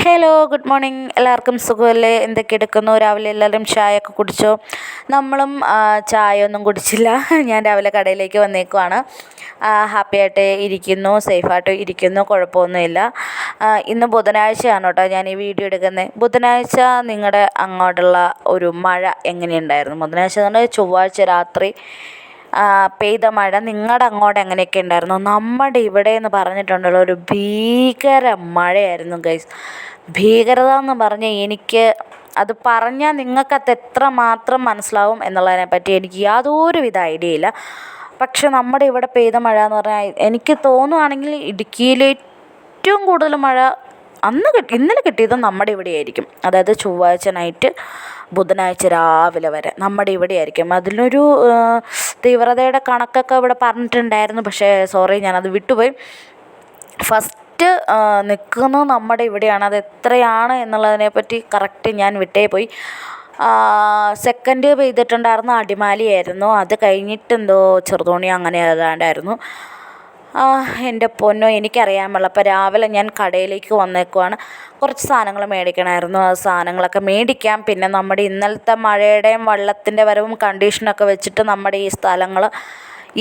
Hello good morning എല്ലാവർക്കും സുഖമല്ലേ? എന്തൊക്കെ എടുക്കുന്നു? രാവിലെ എല്ലാവരും ചായ ഒക്കെ കുടിച്ചോ? നമ്മളും ചായ ഒന്നും കുടിച്ചില്ല. ഞാൻ രാവിലെ കടയിലേക്ക് വന്നേക്കുവാണ്. ഹാപ്പി ആയിട്ട് ഇരിക്കുന്നു സേഫായിട്ട് ഇരിക്കുന്നു കുഴപ്പമൊന്നുമില്ല. ഇന്ന് ബുധനാഴ്ചയാണ് കേട്ടോ ഞാൻ ഈ വീഡിയോ എടുക്കുന്നത്. ബുധനാഴ്ച നിങ്ങളുടെ അങ്ങോട്ടുള്ള ഒരു മഴ എങ്ങനെയുണ്ടായിരുന്നു? ബുധനാഴ്ച എന്ന് പറഞ്ഞാൽ ചൊവ്വാഴ്ച രാത്രി പെയ്ത മഴ നിങ്ങളുടെ അങ്ങോട്ട് എങ്ങനെയൊക്കെ ഉണ്ടായിരുന്നു? നമ്മുടെ ഇവിടെ എന്ന് പറഞ്ഞിട്ടുണ്ടല്ലോ ഒരു ഭീകര മഴയായിരുന്നു ഗൈസ് ഭീകരത എന്ന് പറഞ്ഞാൽ എനിക്ക് അത് പറഞ്ഞാൽ നിങ്ങൾക്കത് എത്ര മാത്രം മനസ്സിലാവും എന്നുള്ളതിനെ പറ്റി എനിക്ക് യാതൊരുവിധ ഐഡിയ ഇല്ല. പക്ഷെ നമ്മുടെ ഇവിടെ പെയ്ത മഴ എന്ന് പറഞ്ഞാൽ എനിക്ക് തോന്നുവാണെങ്കിൽ ഇടുക്കിയിൽ ഏറ്റവും കൂടുതൽ മഴ അന്ന് കിട്ടി ഇന്നലെ കിട്ടിയത് നമ്മുടെ ഇവിടെ ആയിരിക്കും അതായത് ചൊവ്വാഴ്ച നൈറ്റ് ബുധനാഴ്ച രാവിലെ വരെ നമ്മുടെ ഇവിടെ ആയിരിക്കും അതിനൊരു തീവ്രതയുടെ കണക്കൊക്കെ ഇവിടെ പറഞ്ഞിട്ടുണ്ടായിരുന്നു. പക്ഷേ സോറി ഞാനത് വിട്ടുപോയി. ഫസ്റ്റ് നിൽക്കുന്നത് നമ്മുടെ ഇവിടെയാണ്. അത് എത്രയാണ് എന്നുള്ളതിനെ പറ്റി കറക്റ്റ് ഞാൻ വിട്ടേ പോയി. സെക്കൻഡ് പെയ്തിട്ടുണ്ടായിരുന്ന അടിമാലിയായിരുന്നു അത് കഴിഞ്ഞിട്ടെന്തോ ചെറുതോണി അങ്ങനെ ഏതാണ്ടായിരുന്നു. എന്റെ പൊന്നോ എനിക്കറിയാൻ അപ്പോൾ രാവിലെ ഞാൻ കടയിലേക്ക് വന്നേക്കുവാണ്. കുറച്ച് സാധനങ്ങൾ മേടിക്കണമായിരുന്നു. ആ സാധനങ്ങളൊക്കെ മേടിക്കാം. പിന്നെ നമ്മുടെ ഇന്നലത്തെ മഴയുടെയും വെള്ളത്തിന്റെ വരവും കണ്ടീഷനൊക്കെ വെച്ചിട്ട് നമ്മുടെ ഈ സ്ഥലങ്ങൾ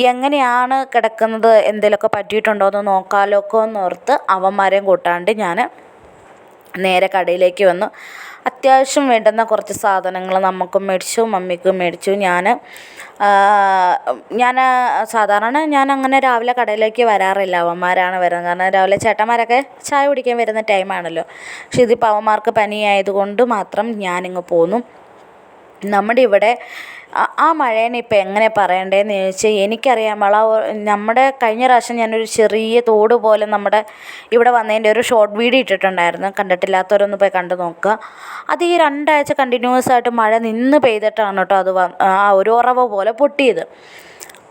എങ്ങനെയാണ് കിടക്കുന്നത് എന്തെങ്കിലുമൊക്കെ പറ്റിയിട്ടുണ്ടോ എന്ന് നോക്കാമല്ലോ എന്നോർത്ത് അവന്മാരെയും കൂട്ടാണ്ട് ഞാൻ നേരെ കടയിലേക്ക് വന്നു. അത്യാവശ്യം വേണ്ടുന്ന കുറച്ച് സാധനങ്ങൾ നമുക്കും മേടിച്ചു മമ്മിക്കും മേടിച്ചു. ഞാൻ ഞാൻ സാധാരണ ഞാൻ അങ്ങനെ രാവിലെ കടയിലേക്ക് വരാറില്ല. അവന്മാരാണ് വരുന്നത്. കാരണം രാവിലെ ചേട്ടന്മാരൊക്കെ ചായ കുടിക്കാൻ വരുന്ന ടൈമാണല്ലോ പക്ഷേ ഇതിപ്പോൾ അവന്മാർക്ക് പനിയായതുകൊണ്ട് മാത്രം ഞാനിങ്ങ് പോന്നു. നമ്മുടെ ഇവിടെ ആ മഴേനെ ഇപ്പം എങ്ങനെ പറയണ്ടേന്ന് ചോദിച്ചാൽ എനിക്കറിയാൻ വള നമ്മുടെ കഴിഞ്ഞ പ്രാവശ്യം ഞാനൊരു ചെറിയ തോട് പോലെ നമ്മുടെ ഇവിടെ വന്നതിന്റെ ഒരു ഷോർട്ട് വീഡിയോ ഇട്ടിട്ടുണ്ടായിരുന്നു. കണ്ടിട്ടില്ലാത്തവരൊന്ന് പോയി കണ്ടു നോക്കുക. അത് ഈ രണ്ടാഴ്ച കണ്ടിന്യൂസ് ആയിട്ട് മഴ നിന്ന് പെയ്തിട്ടാണ് കേട്ടോ അത് ആ ഒരു ഉറവ പോലെ പൊട്ടിയത്.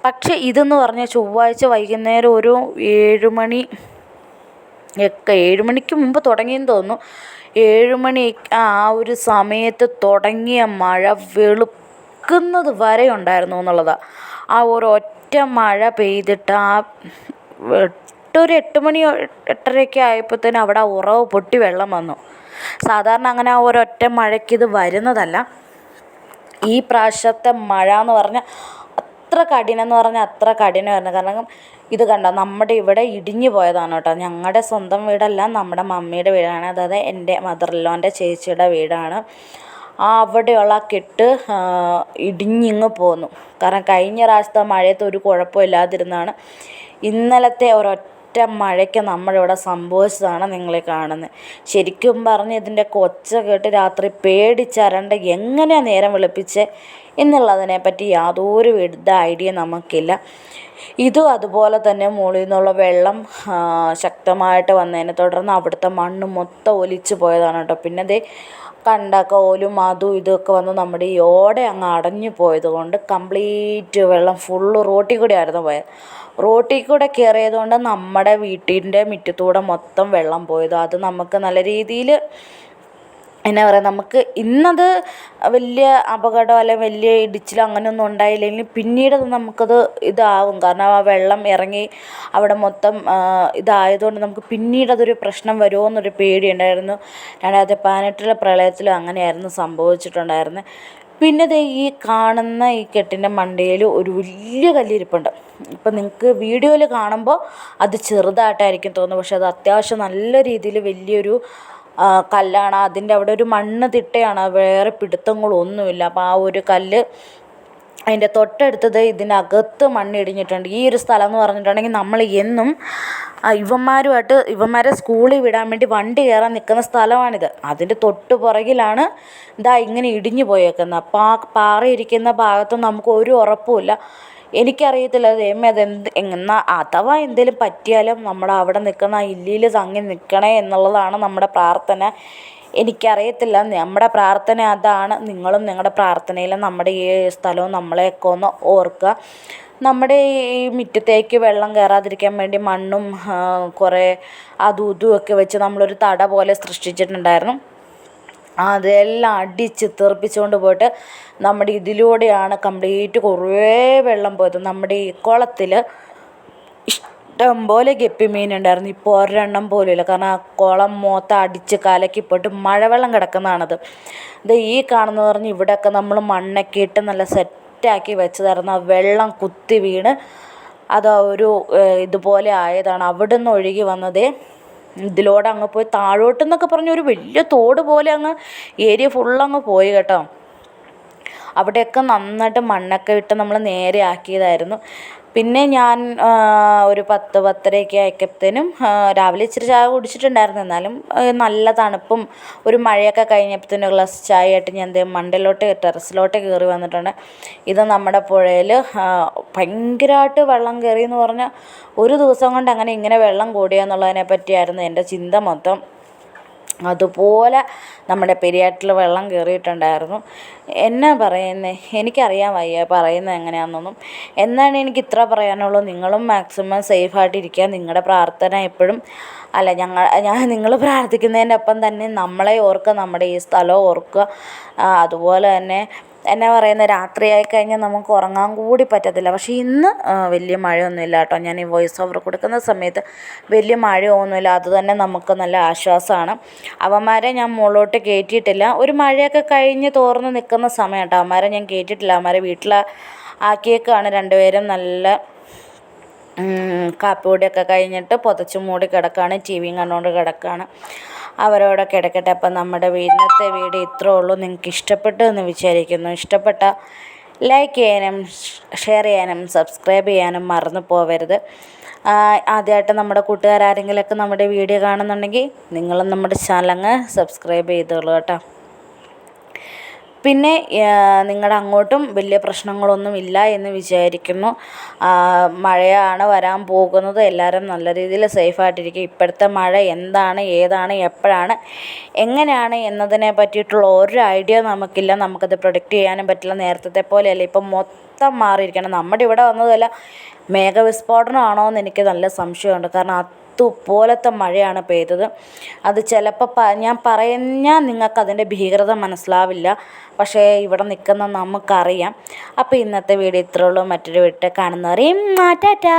പക്ഷേ ഇതെന്ന് പറഞ്ഞാൽ ചൊവ്വാഴ്ച വൈകുന്നേരം ഒരു ഏഴുമണി ഒക്കെ ഏഴുമണിക്ക് മുമ്പ് തുടങ്ങിയെന്ന് തോന്നുന്നു. ഏഴുമണി ആ ഒരു സമയത്ത് തുടങ്ങിയ മഴ വെളുപ്പ് നിൽക്കുന്നത് വരെ ഉണ്ടായിരുന്നു എന്നുള്ളതാണ് ആ ഒരു ഒറ്റ മഴ പെയ്തിട്ട് ആ എട്ടൊരു എട്ട് മണി എട്ടരയൊക്കെ ആയപ്പോഴത്തേനും അവിടെ ഉറവ് പൊട്ടി വെള്ളം വന്നു. സാധാരണ അങ്ങനെ ആ ഒരൊറ്റ മഴയ്ക്ക് ഇത് വരുന്നതല്ല. ഈ പ്രാവശ്യത്തെ മഴ എന്ന് പറഞ്ഞാൽ അത്ര കഠിനം എന്ന് പറഞ്ഞാൽ അത്ര കഠിനമായിരുന്നു കാരണം ഇത് കണ്ടോ നമ്മുടെ ഇവിടെ ഇടിഞ്ഞു പോയതാണ് കേട്ടോ. ഞങ്ങളുടെ സ്വന്തം വീടല്ല നമ്മുടെ മമ്മിയുടെ വീടാണ്. അതായത് എന്റെ മദർ ലോന്റെ ചേച്ചിയുടെ വീടാണ്. അവിടെയുള്ള ആ കെട്ട് ഇടിഞ്ഞിങ്ങ് പോന്നു. കാരണം കഴിഞ്ഞ പ്രാവശ്യത്തെ മഴയത്ത് ഒരു കുഴപ്പമില്ലാതിരുന്നതാണ് ഇന്നലത്തെ ഒരൊറ്റ മഴയ്ക്ക് നമ്മളിവിടെ സംഭവിച്ചതാണ് നിങ്ങൾ കാണുന്നത് ശരിക്കും പറഞ്ഞ് ഇതിന്റെ കൊച്ച കേട്ട് രാത്രി പേടിച്ചരണ്ട് എങ്ങനെയാണ് നേരം വെളുപ്പിച്ച്? എന്നുള്ളതിനെ പറ്റി യാതൊരു വിധ ഐഡിയ നമുക്കില്ല. ഇതും അതുപോലെ തന്നെ മുകളിൽ നിന്നുള്ള വെള്ളം ശക്തമായിട്ട് വന്നതിനെ തുടർന്ന് അവിടുത്തെ മണ്ണ് മൊത്തം ഒലിച്ചു പോയതാണ് കേട്ടോ. പിന്നെ ദേ കണ്ട ഓലും അതും ഇതൊക്കെ വന്ന് നമ്മുടെ ഈ ഓട അങ്ങ് അടഞ്ഞു പോയത് കൊണ്ട് കംപ്ലീറ്റ് വെള്ളം ഫുള്ള് റോട്ടിൽ കൂടെ ആയിരുന്നു പോയത്. റോട്ടിൽ കൂടെ കയറിയത് കൊണ്ട് നമ്മുടെ വീട്ടിന്റെ മുറ്റത്തൂടെ മൊത്തം വെള്ളം പോയത്. അത് നമുക്ക് നല്ല രീതിയിൽ എന്നാ പറയുക നമുക്ക് ഇന്നത് വലിയ അപകടം അല്ലെങ്കിൽ വലിയ ഇടിച്ചിലോ അങ്ങനെയൊന്നും ഉണ്ടായില്ലെങ്കിൽ പിന്നീട് നമുക്കത് ഇതാവും. കാരണം ആ വെള്ളം ഇറങ്ങി അവിടെ മൊത്തം ഇതായതുകൊണ്ട് നമുക്ക് പിന്നീട് അതൊരു പ്രശ്നം വരുമോ എന്നൊരു പേടിയുണ്ടായിരുന്നു. രണ്ടായിരത്തി പതിനെട്ടിലെ പ്രളയത്തിലും അങ്ങനെയായിരുന്നു സംഭവിച്ചിട്ടുണ്ടായിരുന്നത് പിന്നെ ദേ ഈ കാണുന്ന ഈ കെട്ടിന്റെ മണ്ടയിൽ ഒരു വലിയ കല്ലിരിപ്പുണ്ട്. ഇപ്പം നിങ്ങൾക്ക് വീഡിയോയിൽ കാണുമ്പോൾ അത് ചെറുതായിട്ടായിരിക്കും തോന്നുന്നത് പക്ഷേ അത് അത്യാവശ്യം നല്ല രീതിയിൽ വലിയൊരു കല്ലാണ്. അതിന്റെ അവിടെ ഒരു മണ്ണ് തിട്ടയാണ്. വേറെ പിടുത്തങ്ങളൊന്നുമില്ല. അപ്പോൾ ആ ഒരു കല്ല് അതിന്റെ തൊട്ടടുത്തത് ഇതിനകത്ത് മണ്ണിടിഞ്ഞിട്ടുണ്ട് ഈ ഒരു സ്ഥലം എന്ന് പറഞ്ഞിട്ടുണ്ടെങ്കിൽ നമ്മൾ എന്നും ഇവന്മാരുമായിട്ട് ഇവന്മാരെ സ്കൂളിൽ വിടാൻ വേണ്ടി വണ്ടി കയറാൻ നിൽക്കുന്ന സ്ഥലമാണിത്. അതിന്റെ തൊട്ട് പുറകിലാണ് ഇതാ ഇങ്ങനെ ഇടിഞ്ഞു പോയേക്കുന്നത്. അപ്പോൾ ആ പാറയിരിക്കുന്ന ഭാഗത്ത് നമുക്ക് ഒരു ഉറപ്പുമില്ല. എനിക്കറിയത്തില്ല ദൈവമേ അതെന്ത് എന്നാൽ അഥവാ എന്തെങ്കിലും പറ്റിയാലും നമ്മുടെ അവിടെ നിൽക്കുന്ന ആ ഇല്ലിയിൽ തങ്ങി നിൽക്കണേ എന്നുള്ളതാണ് നമ്മുടെ പ്രാർത്ഥന. എനിക്കറിയത്തില്ല നമ്മുടെ പ്രാർത്ഥന അതാണ്. നിങ്ങളും നിങ്ങളുടെ പ്രാർത്ഥനയിൽ നമ്മുടെ ഈ സ്ഥലവും നമ്മളെയൊക്കെ ഒന്ന് ഓർക്കുക. നമ്മുടെ ഈ മുറ്റത്തേക്ക് വെള്ളം കയറാതിരിക്കാൻ വേണ്ടി മണ്ണും കുറേ അതും ഇതും ഒക്കെ വെച്ച് നമ്മളൊരു തട പോലെ സൃഷ്ടിച്ചിട്ടുണ്ടായിരുന്നു. അതെല്ലാം അടിച്ച് തെറിപ്പിച്ചുകൊണ്ട് പോയിട്ട് നമ്മുടെ ഇതിലൂടെയാണ് കംപ്ലീറ്റ് കുറേ വെള്ളം പോയത്. നമ്മുടെ ഈ കുളത്തിൽ ഇഷ്ടം പോലെ ഗപ്പി മീനുണ്ടായിരുന്നു ഇപ്പോൾ ഒരെണ്ണം പോലും ഇല്ല. കാരണം ആ കുളം മൊത്തം അടിച്ച് കലക്കി പോയിട്ട് മഴവെള്ളം കിടക്കുന്നതാണത്. ഇത് ഈ കാണുന്നത് പറഞ്ഞ് ഇവിടെയൊക്കെ നമ്മൾ മണ്ണൊക്കെ ഇട്ട് നല്ല സെറ്റാക്കി വെച്ചതായിരുന്നു. ആ വെള്ളം കുത്തി വീണ് അത് ഒരു ഇതുപോലെ ആയതാണ്. അവിടെ നിന്ന് ഒഴുകി വന്നതേ ഇതിലൂടെ അങ്ങ് പോയി താഴോട്ടെന്നൊക്കെ പറഞ്ഞ ഒരു വലിയ തോട് പോലെ അങ്ങ് ഏരിയ ഫുള്ളങ്ങ് പോയി കേട്ടോ. അവിടെയൊക്കെ നന്നായിട്ട് മണ്ണൊക്കെ ഇട്ട് നമ്മൾ നേരെ ആക്കിയതായിരുന്നു. പിന്നെ ഞാൻ ഒരു പത്ത് പത്തരയൊക്കെ ആയപ്പോഴത്തേനും രാവിലെ ഇച്ചിരി ചായ കുടിച്ചിട്ടുണ്ടായിരുന്നു. എന്നാലും നല്ല തണുപ്പും ഒരു മഴയൊക്കെ കഴിഞ്ഞപ്പോഴത്തേനും ഒരു ഗ്ലാസ് ചായ ആയിട്ട് ഞാൻ ദേ മണ്ടയിലോട്ട് ടെറസിലോട്ട് കയറി വന്നിട്ടുണ്ട്. ഇത് നമ്മുടെ പുഴയിൽ ഭയങ്കരമായിട്ട് വെള്ളം കയറി എന്ന് പറഞ്ഞാൽ ഒരു ദിവസം കൊണ്ട് അങ്ങനെ ഇങ്ങനെ വെള്ളം കൂടിയെന്നുള്ളതിനെ പറ്റിയായിരുന്നു എന്റെ ചിന്ത മൊത്തം. അതുപോലെ നമ്മുടെ പെരിയാറ്റിൽ വെള്ളം കയറിയിട്ടുണ്ടായിരുന്നു എന്നാ പറയുന്നത് എനിക്കറിയാൻ വയ്യ. പറയുന്നത് എങ്ങനെയാണെന്നൊന്നും എന്നാണ് എനിക്ക് ഇത്ര പറയാനുള്ളൂ? നിങ്ങളും മാക്സിമം സേഫായിട്ടിരിക്കുക നിങ്ങളുടെ പ്രാർത്ഥന എപ്പോഴും അല്ല ഞങ്ങൾ ഞാൻ നിങ്ങൾ പ്രാർത്ഥിക്കുന്നതിന്റെ ഒപ്പം തന്നെ നമ്മളെ ഓർക്കുക നമ്മുടെ ഈ സ്ഥലം ഓർക്കുക. അതുപോലെ തന്നെ എന്നാ പറയുന്നത് രാത്രിയായി കഴിഞ്ഞാൽ നമുക്ക് ഉറങ്ങാൻ കൂടി പറ്റത്തില്ല. പക്ഷേ ഇന്ന് വലിയ മഴയൊന്നുമില്ല കേട്ടോ. ഞാൻ ഈ വോയിസ് ഓവർ കൊടുക്കുന്ന സമയത്ത് വലിയ മഴയൊന്നുമില്ല. അതുതന്നെ നമുക്ക് നല്ല ആശ്വാസമാണ്. അവന്മാരെ ഞാൻ മുകളിലോട്ട് കയറ്റിയിട്ടില്ല ഒരു മഴയൊക്കെ കഴിഞ്ഞ് തോർന്ന് നിൽക്കുന്ന സമയം കേട്ടോ. അവന്മാരെ ഞാൻ കയറ്റിയിട്ടില്ല അവന്മാരെ വീട്ടിൽ ആക്കിയേക്കാണ് രണ്ടുപേരും നല്ല കാപ്പിപൊടിയൊക്കെ കഴിഞ്ഞിട്ട് പുതച്ച് മൂടി കിടക്കുകയാണ് ടി വിയും കണ്ടുകൊണ്ട് കിടക്കുകയാണ് അവരവിടെ കിടക്കട്ടെ അപ്പം നമ്മുടെ ഇന്നത്തെ വീഡിയോ ഇത്രേ ഉള്ളൂ നിങ്ങൾക്ക് ഇഷ്ടപ്പെട്ടു എന്ന് വിചാരിക്കുന്നു. ഇഷ്ടപ്പെട്ട ലൈക്ക് ചെയ്യാനും ഷെയർ ചെയ്യാനും സബ്സ്ക്രൈബ് ചെയ്യാനും മറന്നു പോവരുത്. ആദ്യമായിട്ട് നമ്മുടെ കൂട്ടുകാരാരെങ്കിലൊക്കെ നമ്മുടെ വീഡിയോ കാണുന്നുണ്ടെങ്കിൽ നിങ്ങളും നമ്മുടെ ചാനൽ അങ്ങ് സബ്സ്ക്രൈബ് ചെയ്തോളൂ കേട്ടോ. പിന്നെ നിങ്ങളുടെ അങ്ങോട്ടും വലിയ പ്രശ്നങ്ങളൊന്നും ഇല്ല എന്ന് വിചാരിക്കുന്നു. മഴയാണ് വരാൻ പോകുന്നത്. എല്ലാവരും നല്ല രീതിയിൽ സേഫായിട്ടിരിക്കുക ഇപ്പോഴത്തെ മഴ എന്താണ് ഏതാണ് എപ്പോഴാണ് എങ്ങനെയാണ് എന്നതിനെ പറ്റിയിട്ടുള്ള ഒരു ഐഡിയ നമുക്കില്ല. നമുക്കത് പ്രൊഡക്റ്റ് ചെയ്യാനും പറ്റില്ല. നേരത്തെ പോലെയല്ല. ഇപ്പം മൊത്തം മാറിയിരിക്കണം. നമ്മുടെ ഇവിടെ വന്നതല്ല മേഘവിസ്ഫോടനമാണോ എന്ന് എനിക്ക് നല്ല സംശയമുണ്ട്. കാരണം പോലത്തെ മഴയാണ് പെയ്തത്. അത് ചിലപ്പോൾ ഞാൻ പറഞ്ഞാൽ നിങ്ങൾക്ക് അതിന്റെ ഭീകരത മനസ്സിലാവില്ല. പക്ഷേ ഇവിടെ നിൽക്കുന്ന നമുക്കറിയാം. അപ്പോൾ ഇന്നത്തെ വീഡിയോ ഇത്രയുള്ളൂ മറ്റൊരു വീട്ടിൽ കാണുന്നവരെയും ടാറ്റാ